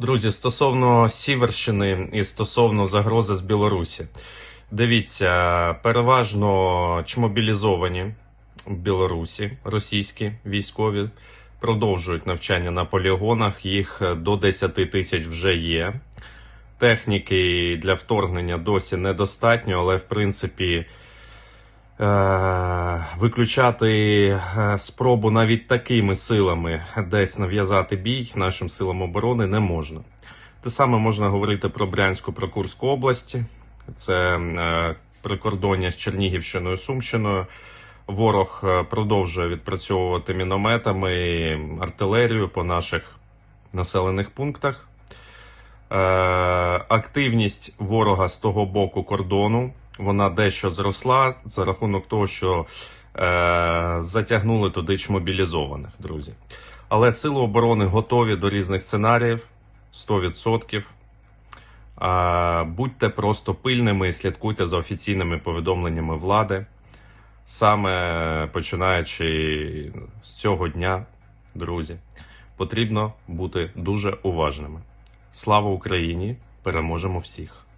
Друзі, стосовно Сіверщини і стосовно загрози з Білорусі. Дивіться, переважно чмобілізовані в Білорусі російські військові продовжують навчання на полігонах. Їх до 10 тисяч вже є. Техніки для вторгнення досі недостатньо, але в принципі виключати е, спробу навіть такими силами десь нав'язати бій нашим силам оборони не можна. Те саме можна говорити про Брянську, про Курську області. Це е, прикордоння з Чернігівщиною, Сумщиною. Ворог е, продовжує відпрацьовувати мінометами, артилерію по наших населених пунктах. Е, активність ворога з того боку кордону вона дещо зросла за рахунок того, що е, затягнули туди ж мобілізованих, друзі. Але сили оборони готові до різних сценаріїв 100%. А, будьте просто пильними і слідкуйте за офіційними повідомленнями влади. Саме починаючи з цього дня, друзі, потрібно бути дуже уважними. Слава Україні! Переможемо всіх!